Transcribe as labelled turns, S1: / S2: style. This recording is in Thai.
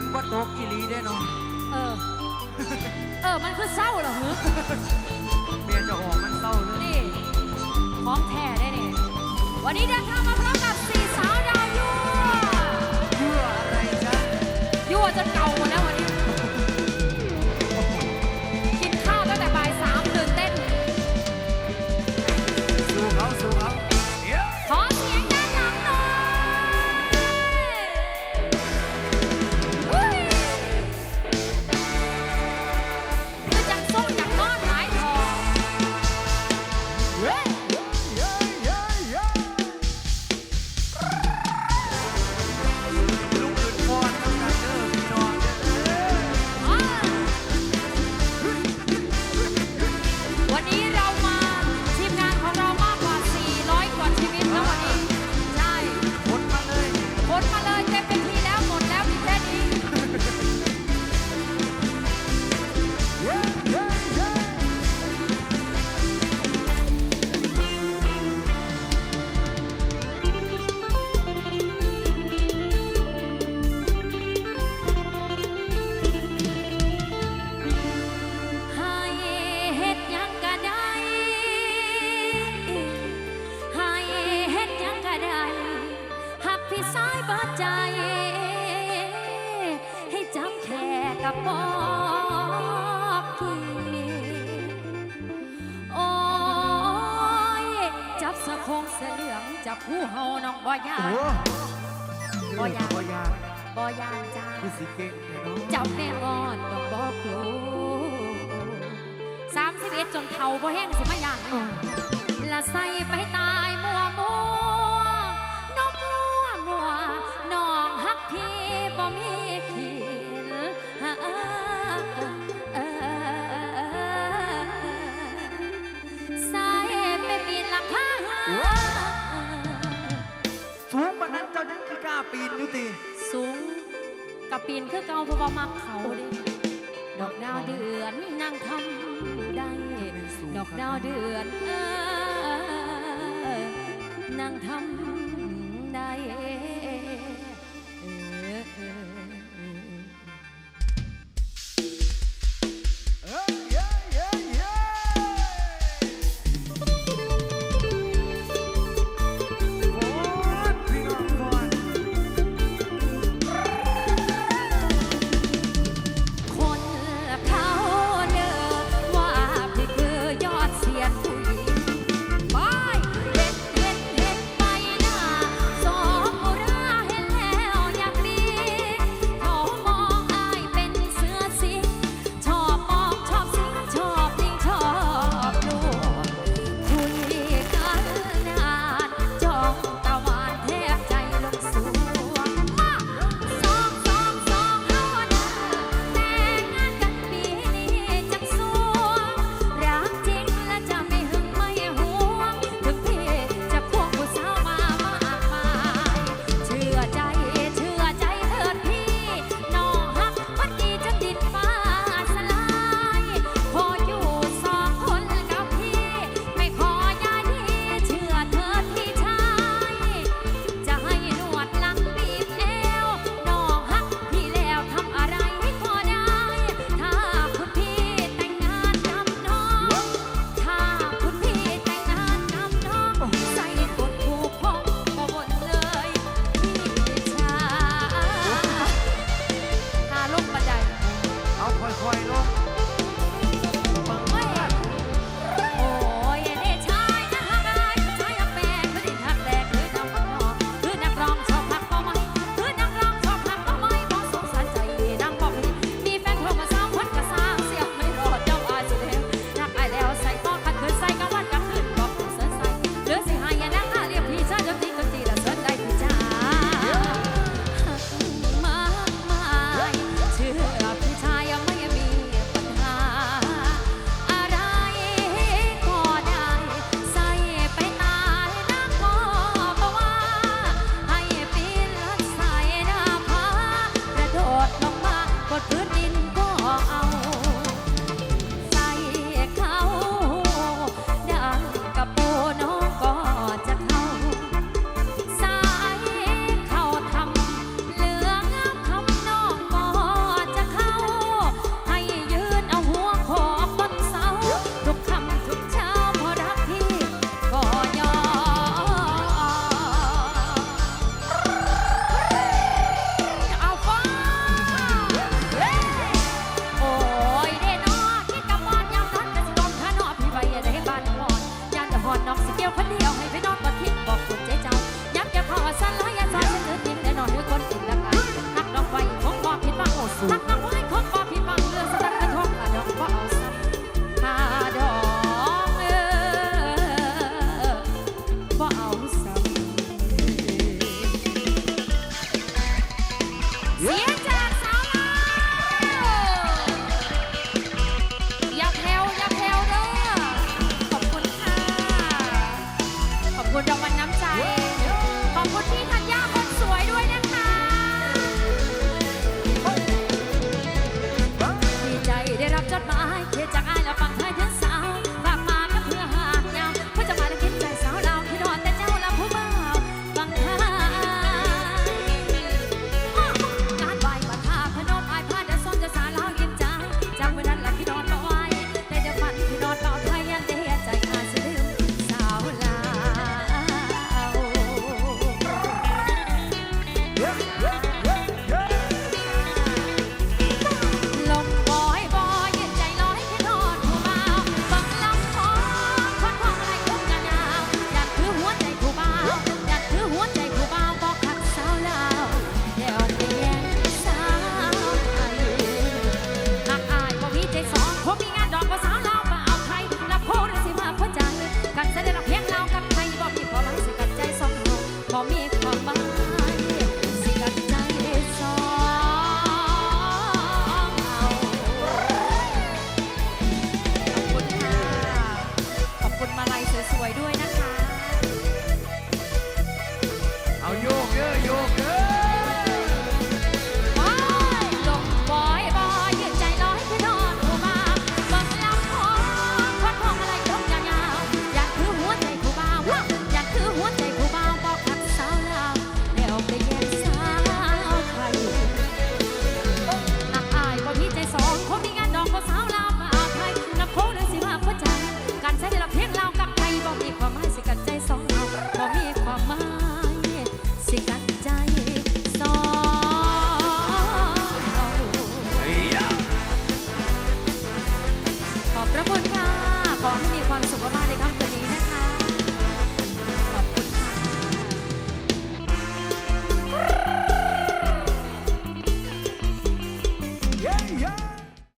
S1: นว่าตกอีหลีได้เนาะ
S2: เออ เออ มันคือเศร้าเหรอฮึ
S1: เมียเจะออกมันเศร้าเลย
S2: นี่ ของแท้ได้เนี่ยวันนี้เดินทางมาพร้อมกับ ค่
S1: กั
S2: บบอกทีโอ้ย จับสะโพงเสเหลือง จับผู้เฮาน้องบ่ยา
S1: โอ้
S2: นบ่ยาน
S1: บ่ยาน
S2: บ่ยานจ้า
S1: คือสิเก่งแท้เนาะ
S2: จับแน่นอนต้องบอกลูสามสิบเอ็ดจนเท่าบ่แห้งสิมาอย่างละใส่ไปตา กับปีนคื
S1: อ
S2: เก่าเพราะว่ามักเขาเด้ดอกดาวเดือนนั่งทำได้ดอกดาวเดือนเอ้ยนั่งทำ ระพลค่ะ ขอให้มีความสุขมาก